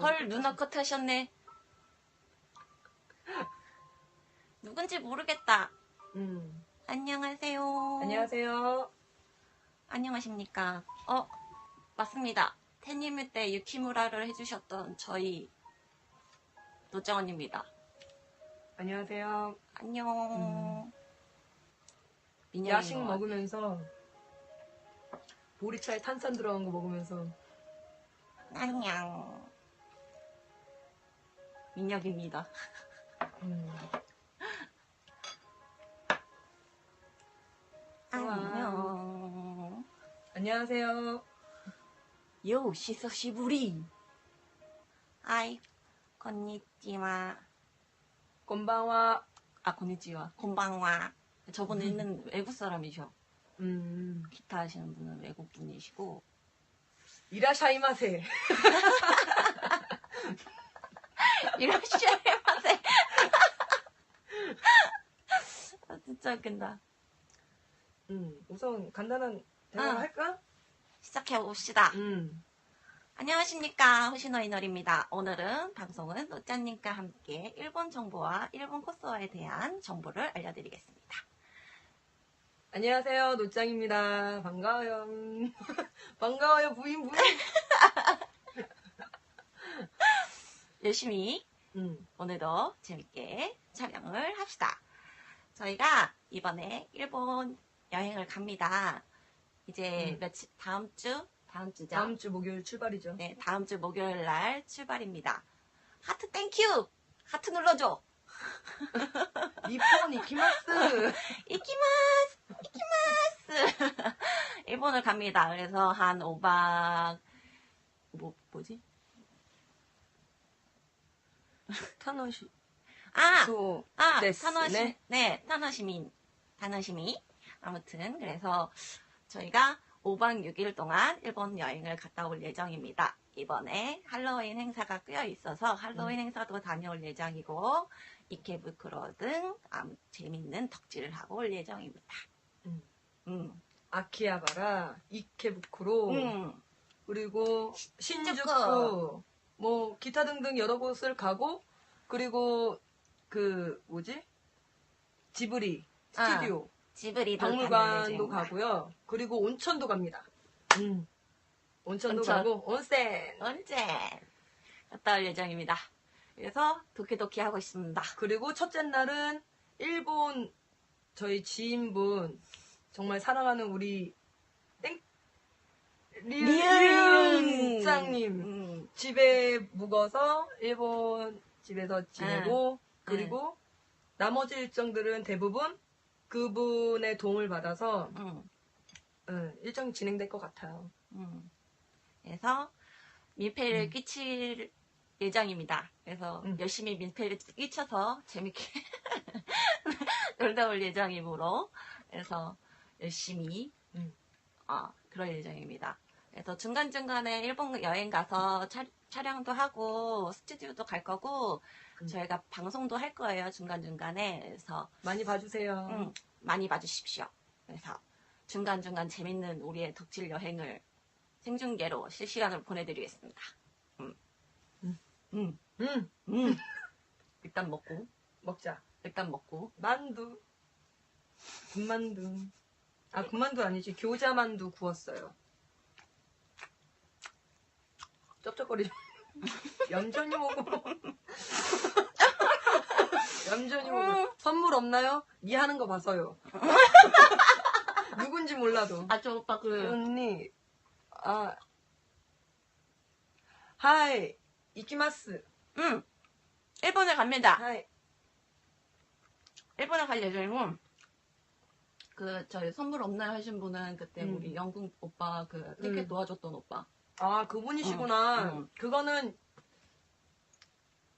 헐 누나 컷 하셨네. 누군지 모르겠다. 음. 안녕하세요. 안녕하세요. 안녕하십니까. 어, 맞습니다. 테니뮤 때 유키무라를 해주셨던 저희 노정원입니다. 안녕하세요. 안녕. 음. 야식 것 먹으면서 보리차에 탄산 들어간 거 먹으면서 같- 안녕. 민혁입니다. 음. 안녕. 안녕하세요. 요, 시서시부리. 아이, 건니찌와. 건방와 아, 건니찌와. 곤방와. 저분은 외국 사람이셔. 음. 기타 하시는 분은 외국 분이시고. 이라샤이마세. 이러시마세. 아, 진짜 웃긴다. 음. 우선 간단한 대화 응. 할까? 시작해 봅시다. 음. 안녕하십니까. 호시노이널입니다. 오늘은 방송은 노짜님과 함께 일본 정보와 일본 코스와에 대한 정보를 알려드리겠습니다. 안녕하세요. 노짱입니다. 반가워요. 반가워요. 부인 부인. 열심히 음. 오늘도 재밌게 촬영을 합시다. 저희가 이번에 일본 여행을 갑니다. 이제 음. 며칠 다음 주 다음 주죠. 다음 주 목요일 출발이죠. 네, 다음 주 목요일 날 출발입니다. 하트 땡큐! 하트 눌러줘! 니폰 이키마스. 이키마스! 이키마스! 일본을 갑니다. 그래서 한 5박, 뭐, 뭐지? 타노시. 아! 또 아, 데스, 타노시, 네. 네, 타노시민, 타노시미. 아무튼, 그래서 저희가 5박 6일 동안 일본 여행을 갔다 올 예정입니다. 이번에 할로윈 행사가 꽤 있어서 할로윈 음. 행사도 다녀올 예정이고, 이케부쿠로 등 아무 재밌는 덕질을 하고 올 예정입니다. 음. 음. 아키하바라, 이케부쿠로, 음. 그리고 신주쿠. 뭐 기타 등등 여러 곳을 가고 그리고 그 뭐지 지브리 스튜디오, 지브리도 다녀올 박물관도. 가고요. 그리고 온천도 갑니다. 음. 온천도 온천. 가고 온센 언제? 갔다 올 예정입니다. 그래서 도키도키 하고 있습니다. 그리고 첫째 날은 일본 저희 지인분 정말 사랑하는 우리 땡 리은! 리은장님 음. 집에 묵어서 일본 집에서 지내고 그리고 나머지 일정들은 대부분 그분의 도움을 받아서 음. 음, 일정이 진행될 것 같아요. 음. 그래서 민폐를 음. 끼칠 예정입니다. 그래서 음. 열심히 민폐를 끼쳐서 재밌게 놀다 올 예정이므로 그래서 열심히 음. 어, 그럴 예정입니다. 그래서 중간중간에 일본 여행 가서 차, 촬영도 하고 스튜디오도 갈 거고 음. 저희가 방송도 할 거예요. 중간중간에. 그래서 많이 봐주세요. 음, 많이 봐주십시오. 그래서 중간중간 재밌는 우리의 덕질 여행을 생중계로 실시간으로 보내드리겠습니다. 음. 음. 음. 음, 음. 일단 먹고, 먹자. 일단 먹고. 만두. 군만두. 아, 군만두 아니지. 교자 만두 구웠어요. 쩝쩝거리죠. 얌전히 먹어. 얌전히 먹어. 선물 없나요? 니 하는 거 봐서요. 누군지 몰라도. 아, 저 오빠 그, 언니, 아, 하이, 이키마스. 음. 일본에 갑니다. 하이. 일본에 갈 예정이고, 그, 저희 선물 없나요 하신 분은 그때 음. 우리 영국 오빠 그 티켓 음. 도와줬던 오빠. 아, 그분이시구나. 응, 응. 그거는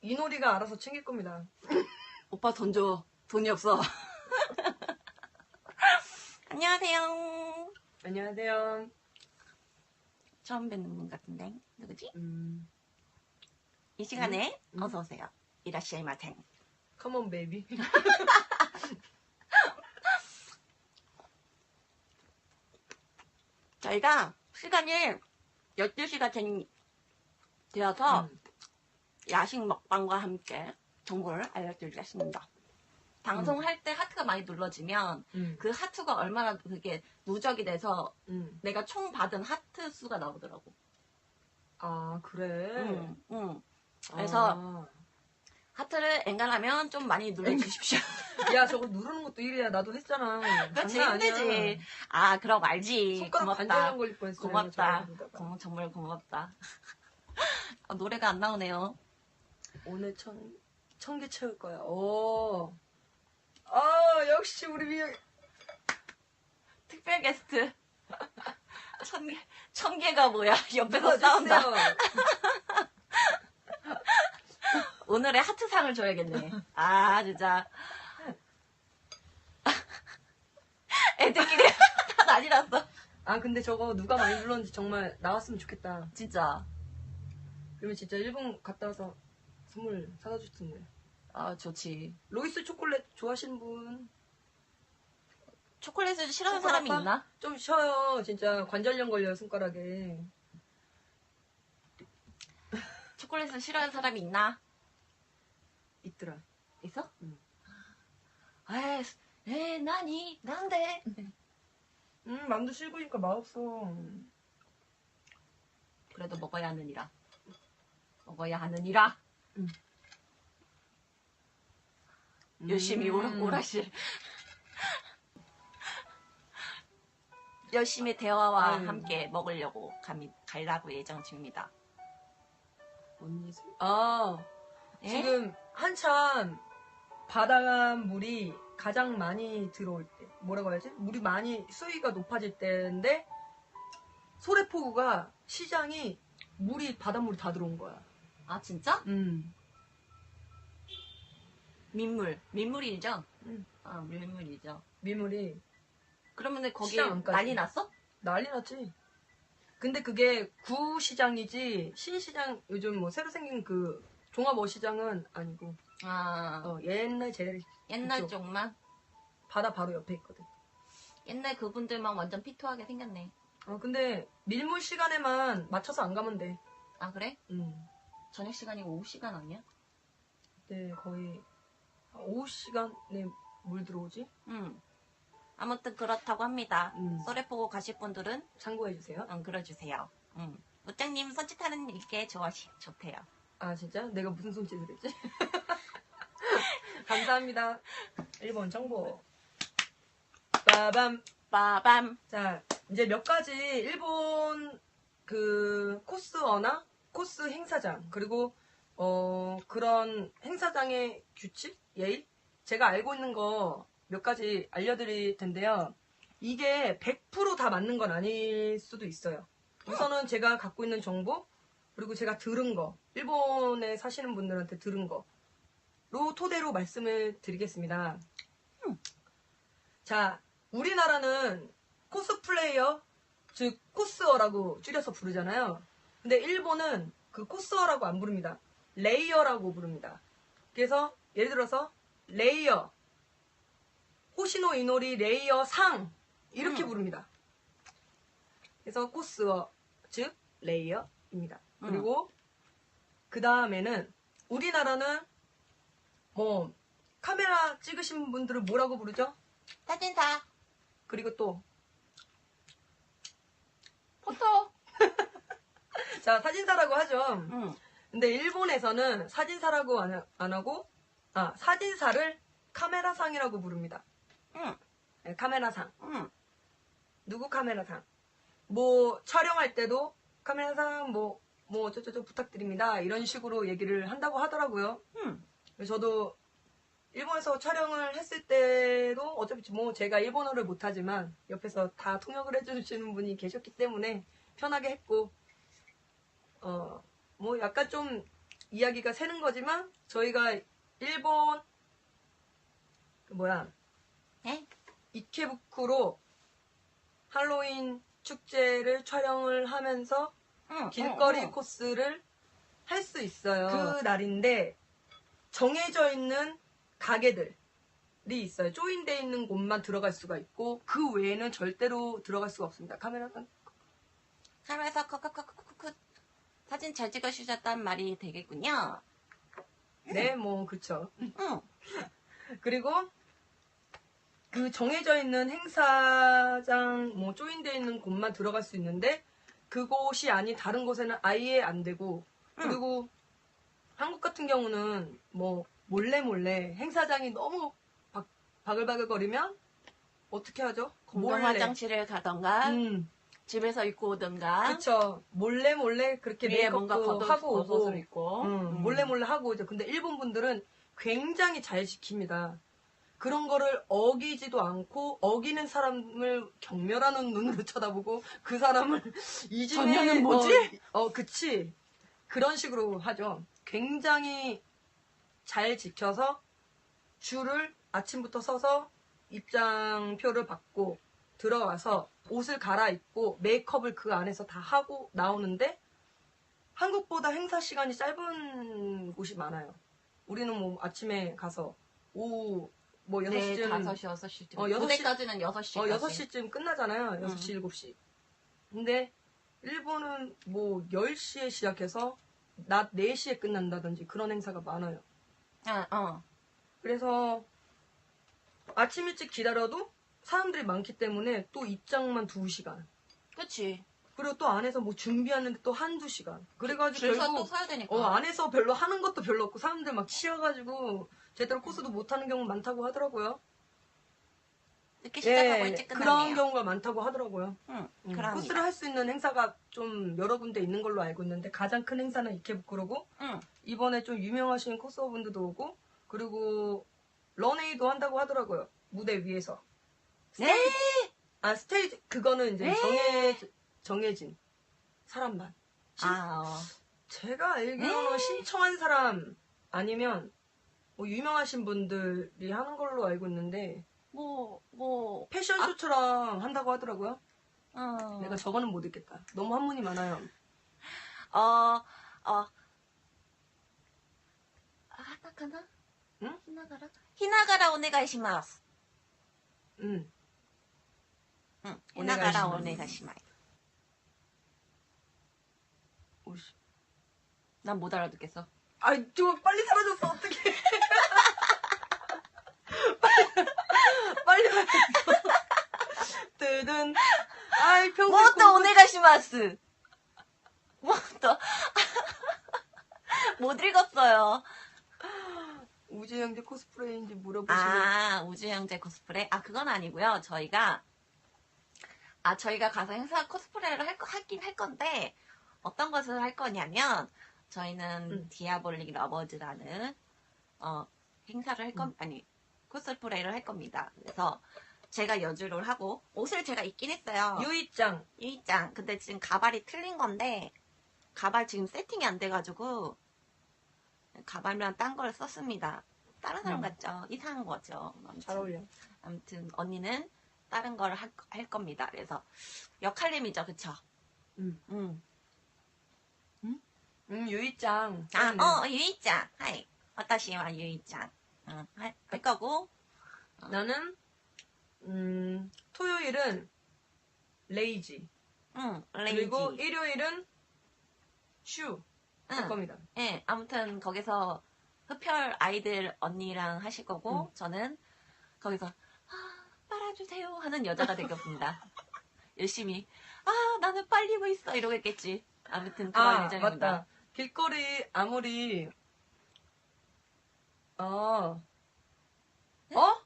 이노리가 알아서 챙길 겁니다. 오빠 돈 줘. 돈이 없어. 안녕하세요. 안녕하세요. 처음 뵙는 분 같은데. 누구지? 음, 이 시간에 음. 어서 오세요. 이라시아이마생. 컴온 베이비. 저희가 시간이 12시가 된, 되어서 음. 야식 먹방과 함께 정보를 알려드리겠습니다. 방송할 때 하트가 많이 눌러지면 음. 그 하트가 얼마나 그게 누적이 돼서 음. 내가 총 받은 하트 수가 나오더라고. 아 그래. 음, 음. 그래서 아. 하트를 엔간하면 좀 많이 눌러주십시오. 야 저거 누르는 것도 일이야. 나도 했잖아. 그렇지. 힘들지. 아 그럼 알지. 고맙다. 고맙다. 고마- 정말 고맙다. 아, 노래가 안 나오네요. 오늘 천, 천 개 채울 거야. 오. 아, 역시 우리 미 특별 게스트. 천 개, 천 개가 뭐야? 옆에서 싸운다. 오늘의 하트상을 줘야겠네. 아, 진짜. 애들끼리 다 난리 났어. 아, 근데 저거 누가 많이 눌렀는지 정말 나왔으면 좋겠다. 진짜. 그러면 진짜 일본 갔다 와서 선물 사다 줄 텐데. 아, 좋지. 로이스 초콜릿 좋아하시는 분? 초콜릿을 싫어하는 사람이 봐? 있나? 좀 쉬어요. 진짜 관절염 걸려요, 손가락에. 초콜릿을 싫어하는 사람이 있나? 있더라. 있어? 응. 에이, 에이, 나니, 난데. 음, 맘도 실고니까 맛없어. 그래도 먹어야 하느니라. 먹어야 하느니라. 음. 열심히 오라, 음. 오라실. 열심히 대화와 아유. 함께 먹으려고 감히 가려고 예정 중입니다. 뭔 짓을? 아, 예? 지금 한참 바닷물이 가장 많이 들어올 때 뭐라고 해야지? 물이 많이 수위가 높아질 때인데 소래포구가 시장이 물이 바닷물이 다 들어온 거야. 아 진짜? 음. 민물, 민물이죠? 음. 아 민물이죠. 민물이 그러면 거기 시장 안까지. 난리 났어? 난리 났지. 근데 그게 구시장이지 신시장 요즘 뭐 새로 생긴 그 종합어시장은 아니고 아 어, 옛날 제일 옛날 이쪽. 쪽만 바다 바로 옆에 있거든. 옛날 그분들만 완전 피토하게 생겼네. 어 근데 밀물 시간에만 맞춰서 안 가면 돼. 아 그래? 음. 저녁 시간이고 오후 시간 아니야? 네, 거의 오후 시간에 물 들어오지? 음. 아무튼 그렇다고 합니다. 음. 썰에 보고 가실 분들은 참고해 주세요. 음, 그려주세요. 음. 부장님 손짓하는 게 좋아 좋대요. 아 진짜? 내가 무슨 손짓을 했지? 감사합니다. 1번 정보. 빠밤. 빠밤. 자, 이제 몇 가지 일본 그 코스어나 코스 행사장 그리고 어 그런 행사장의 규칙, 예의 제가 알고 있는 거 몇 가지 알려드릴 텐데요. 이게 100%다 맞는 건 아닐 수도 있어요. 우선은 제가 갖고 있는 정보 그리고 제가 들은 거 일본에 사시는 분들한테 들은 거로 토대로 말씀을 드리겠습니다. 자, 우리나라는 코스플레이어, 즉 코스어라고 줄여서 부르잖아요. 근데 일본은 그 코스어라고 안 부릅니다. 레이어라고 부릅니다. 그래서 예를 들어서 레이어, 호시노 이노리 레이어 상 이렇게 음. 부릅니다. 그래서 코스어, 즉 레이어입니다. 음. 그리고 그 다음에는 우리나라는 뭐 카메라 찍으신 분들을 뭐라고 부르죠? 사진사. 그리고 또, 포토. 자, 사진사라고 하죠. 음. 근데 일본에서는 사진사라고 안, 하- 안 하고, 아, 사진사를 카메라상이라고 부릅니다. 음. 네, 카메라상. 음. 누구 카메라상. 뭐, 촬영할 때도 카메라상, 뭐, 뭐, 어쩌저쩌 부탁드립니다. 이런 식으로 얘기를 한다고 하더라고요. 음. 그래서 저도 일본에서 촬영을 했을 때도 어차피 뭐 제가 일본어를 못하지만 옆에서 다 통역을 해주시는 분이 계셨기 때문에 편하게 했고 어 뭐 약간 좀 이야기가 새는 거지만 저희가 일본 그 뭐야 네? 이케부쿠로 할로윈 축제를 촬영을 하면서 음. 길거리 음, 음. 코스를 할 수 있어요. 그 날인데 정해져 있는 가게들이 있어요. 조인돼 있는 곳만 들어갈 수가 있고 그 외에는 절대로 들어갈 수가 없습니다. 카메라상 하면서 크크크크크 사진 잘 찍어주셨단 말이 되겠군요. 네, 뭐 그쵸. 응. 그리고 그 정해져 있는 행사장 뭐 조인돼 있는 곳만 들어갈 수 있는데 그곳이 아닌 다른 곳에는 아예 안 되고 그리고 한국 같은 경우는 뭐 몰래 몰래 행사장이 너무 박, 바글바글거리면 어떻게 하죠? 공동. 화장실을 가던가 음, 집에서 입고 오던가 그쵸. 몰래 몰래 그렇게 위에 뭔가 하고 오고 겉옷을 입고 음, 음. 몰래 몰래 하고 오죠. 근데 일본 분들은 굉장히 잘 지킵니다. 그런 거를 어기지도 않고 어기는 사람을 경멸하는 눈으로 쳐다보고 그 사람을 이 집에 전혀는 뭐지? 어, 어, 그치. 그런 식으로 하죠. 굉장히 잘 지켜서 줄을 아침부터 서서 입장표를 받고 들어가서 옷을 갈아입고 메이크업을 그 안에서 다 하고 나오는데 한국보다 행사 시간이 짧은 곳이 많아요. 우리는 뭐 아침에 가서 오후 뭐 네, 6시쯤 5시, 6시쯤. 어, 여섯 시- 무대까지는 6시. 어, 6시쯤 끝나잖아요. 6시, 7시. 근데 일본은 뭐 10시에 시작해서 낮 4시에 끝난다든지 그런 행사가 많아요. 아, 어. 그래서 아침 일찍 기다려도 사람들이 많기 때문에 또 입장만 2시간. 그치. 그리고 또 안에서 뭐 준비하는데 또 한두 시간. 그래가지고 줄서 또 결국 서야 되니까. 어, 안에서 별로 하는 것도 별로 없고 사람들 막 치여가지고 제대로 코스도 못하는 경우 많다고 하더라고요. 늦게 시작하고 예, 일찍 그런 끝나네요. 경우가 많다고 하더라고요. 응, 음. 코스를 할 수 있는 행사가 좀 여러 군데 있는 걸로 알고 있는데 가장 큰 행사는 이케부쿠로고 응. 이번에 좀 유명하신 코스어분들도 오고 그리고 런웨이도 한다고 하더라고요. 무대 위에서. 네! 아 스테이지 그거는 이제 네. 정해 정해진 사람만. 신- 아, 어. 제가 알기로는 신청한 사람 아니면 뭐 유명하신 분들이 하는 걸로 알고 있는데 뭐, 뭐, 패션 쇼처럼 한다고 하더라고요. 어. 내가 저거는 못 읽겠다. 너무 한문이 많아요. 어, 어. 아, 하나가나? 응? 히나가라? 히나가라 오네가이시마스. 음. 응. 히나가라 오네가이시마스. 오씨. 난 못 알아듣겠어. 아이, 저 빨리 사라졌어. 어떡해. 빨리 사라졌어. 뜨든. 아이, 평소에. 뭐또 오네가이시마스. 뭐 또. 못 읽었어요. 우재 형제 코스프레인지 물어보시면. 아, 우주 형제 코스프레? 아, 그건 아니고요. 저희가, 아, 저희가 가서 행사 코스프레를 할, 거- 하긴 할 건데, 어떤 것을 할 거냐면, 저희는 음. 디아볼릭 러버즈라는, 어, 행사를 할 건, 아니, 코스프레를 할 겁니다. 그래서, 제가 여주를 하고, 옷을 제가 입긴 했어요. 유이짱. 유이짱. 근데 지금 가발이 틀린 건데, 가발 지금 세팅이 안 돼가지고, 가발만 딴 걸 썼습니다. 다른 사람 음. 같죠? 이상한 거죠. 아무튼, 잘 어울려. 아무튼 언니는 다른 걸 할, 할 겁니다. 그래서 역할님이죠, 그쵸? 음. 음. 음, 유이짱. 아, 네. 어, 유이짱. 하이. 와타시와 유이짱. 응, 할, 할 거고. 나는, 음, 토요일은 레이지. 응, 레이지. 그리고 일요일은 슈. 할 응. 겁니다. 예, 아무튼 거기서 흡혈 아이들 언니랑 하실 거고 음. 저는 거기서 아, 빨아주세요 하는 여자가 되겠습니다. 열심히 아 나는 빨리고 있어 이러겠겠지. 아무튼 그런 아, 예정입니다. 맞다. 길거리 아무리 어 어?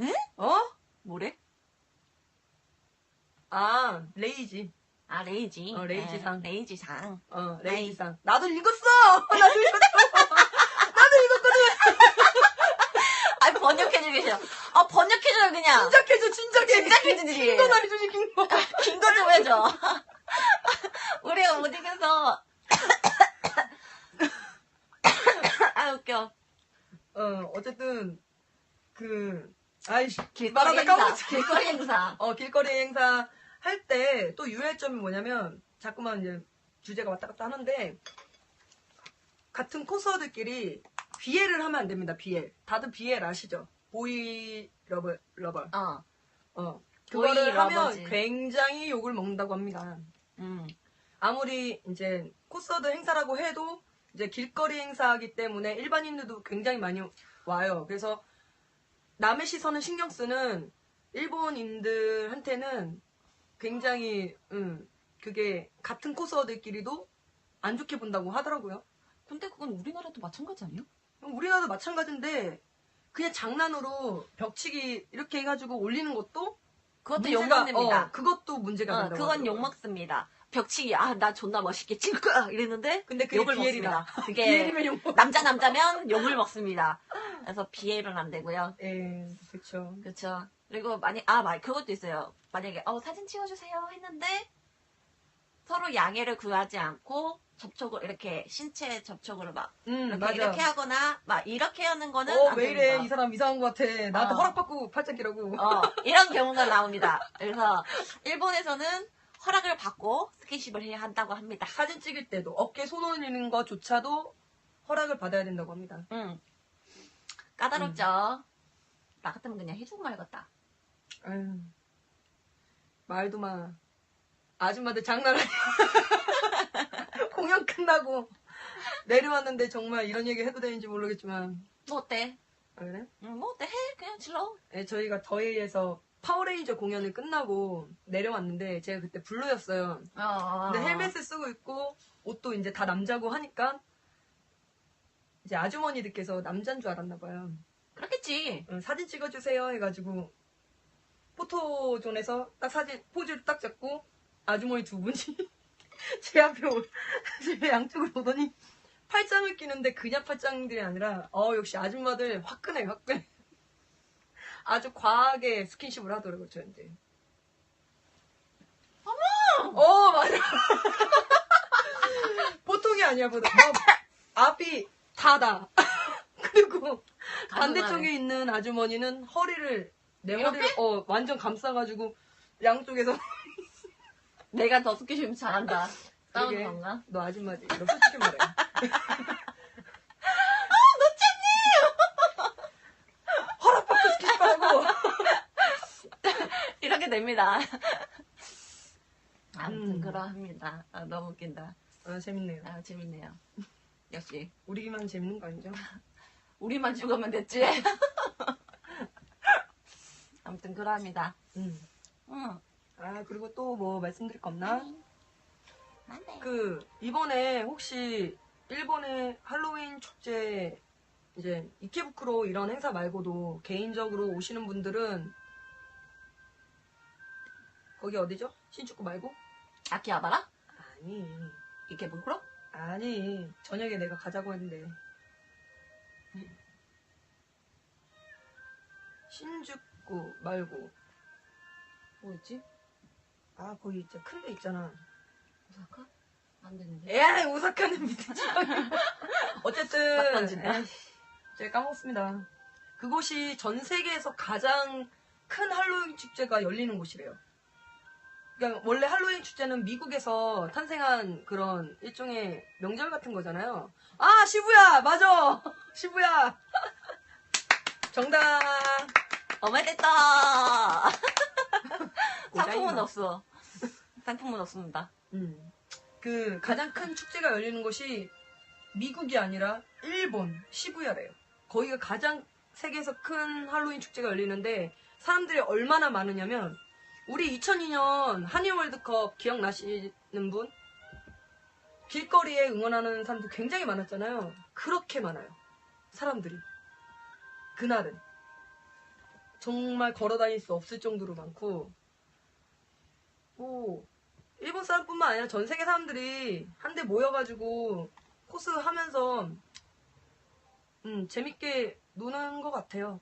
에? 어? 뭐래? 아 레이지 아 레이지. 어, 레이지상. 예, 레이지상. 어 레이. 레이지상 나도 읽었어 나도 읽었어 아 번역해주고 계셔. 아 번역해줘요 그냥. 진작해줘 진작해 진작해주지. 긴건 아니지 긴거 긴 거 좀 해줘. 우리가 못 이겨서. 아 웃겨. 어 어쨌든 그 아이씨 길거리 말하다 행사. 까먹었지 길거리 행사. 어, 길거리 행사 할 때 또 유의점이 뭐냐면 자꾸만 이제 주제가 왔다 갔다 하는데 같은 코스어들끼리 비애를 하면 안 됩니다. 비애. 다들 비애 아시죠? 보이 러버 러버. 어. 어. 보이 그거를 하면 러버즈. 굉장히 욕을 먹는다고 합니다. 음. 아무리 이제 코스워드 행사라고 해도 이제 길거리 행사이기 때문에 일반인들도 굉장히 많이 와요. 그래서 남의 시선을 신경 쓰는 일본인들한테는 굉장히 음, 그게 같은 코스워드끼리도 안 좋게 본다고 하더라고요. 근데 그건 우리나라도 마찬가지 아니에요? 우리나라도 마찬가지인데 그냥 장난으로 벽치기 이렇게 해가지고 올리는 것도 그것도 문제가- 욕먹습니다. 어, 그것도 문제가 어, 된다고 그건 하더라고요. 욕먹습니다. 벽치기, 아, 나 존나 멋있게 칠 거야. 이랬는데, 근데 그게 욕을 비엘이다. 먹습니다. 그게 비엘이면 욕 남자 남자면 욕을 먹습니다. 그래서 비엘은 안 되고요. 예, 그렇죠. 그렇죠. 그리고 만약 아, 말 그것도 있어요. 만약에 어 사진 찍어주세요 했는데 서로 양해를 구하지 않고 접촉을 이렇게 신체 접촉을 막 음, 이렇게, 맞아. 이렇게 하거나 막 이렇게 하는 거는 어, 안 왜 됩니다. 이래? 이 사람 이상한 것 같아. 나한테 어. 허락받고 팔짱 끼라고. 어, 이런 경우가 나옵니다. 그래서 일본에서는 허락을 받고 스킨십을 해야 한다고 합니다. 사진 찍을 때도 어깨 손 올리는 것조차도 허락을 받아야 된다고 합니다. 음. 까다롭죠. 나 같으면 그냥 해주고 말겠다. 아유, 말도 마. 아줌마들 장난 아니야. 끝나고 내려왔는데 정말 이런 얘기 해도 되는지 모르겠지만. 뭐 어때? 아, 그래? 음, 뭐 어때? 해 그냥 질러. 네, 저희가 더위에서 파워레인저 공연을 끝나고 내려왔는데 제가 그때 블루였어요. 어, 근데 헬멧을 쓰고 있고 옷도 이제 다 남자고 하니까 이제 아주머니들께서 남자인 줄 알았나 봐요. 그렇겠지. 응, 사진 찍어주세요 해가지고 포토존에서 딱 사진 포즈를 딱 잡고 아주머니 두 분이 제 앞에 오, 제 양쪽으로 오더니 팔짱을 끼는데 그냥 팔짱들이 아니라 어 역시 아줌마들 화끈해 화끈해. 아주 과하게 스킨십을 하더라고요 저한테. 어머! 어 맞아. 보통이 아니야 보통. 뭐, 앞이 다다. 그리고 반대쪽에 있는 아주머니는 허리를 내? 허리를 어 완전 감싸가지고 양쪽에서 내가 더 스킨십 잘한다. 싸우는 그러게. 건가? 너 아줌마지 너 솔직히 말해 허락받고 스킨십하라고 이렇게 됩니다. 아무튼 음. 그러합니다. 아, 너무 웃긴다. 아 재밌네요 아, 재밌네요. 역시 우리만 재밌는 거 아니죠? 우리만 죽으면 됐지. 아무튼 그러합니다. 음. 응. 아 그리고 또 뭐 말씀드릴 거 없나? 안돼. 그 이번에 혹시 일본의 할로윈 축제 이제 이케부쿠로 이런 행사 말고도 개인적으로 오시는 분들은 거기 어디죠? 신축구 말고? 아키하바라? 아니 뭐로? 아니 저녁에 내가 가자고 했는데 신주쿠 말고 뭐였지? 아 거기 진짜 큰데 있잖아 오사카? 안 되는데. 에이 오사카는 밑에 지방 어쨌든 막 던진다. 에이, 제가 까먹었습니다 그곳이 전 세계에서 가장 큰 할로윈 축제가 열리는 곳이래요 그러니까 원래 할로윈 축제는 미국에서 탄생한 그런 일종의 명절 같은 거잖아요 아 시부야 맞아 시부야 정답 어메데또! 상품은. 없어. 상품은 없습니다. 음. 그 가장 큰 축제가 열리는 곳이 미국이 아니라 일본 시부야래요. 거기가 가장 세계에서 큰 할로윈 축제가 열리는데 사람들이 얼마나 많으냐면 우리 2002년 한일 월드컵 기억나시는 분? 길거리에 응원하는 사람들 굉장히 많았잖아요. 그렇게 많아요. 사람들이. 그날은. 정말 걸어 다닐 수 없을 정도로 많고, 뭐, 일본 사람뿐만 아니라 전 세계 사람들이 한데 모여가지고 코스 하면서 음, 재밌게 노는 것 같아요.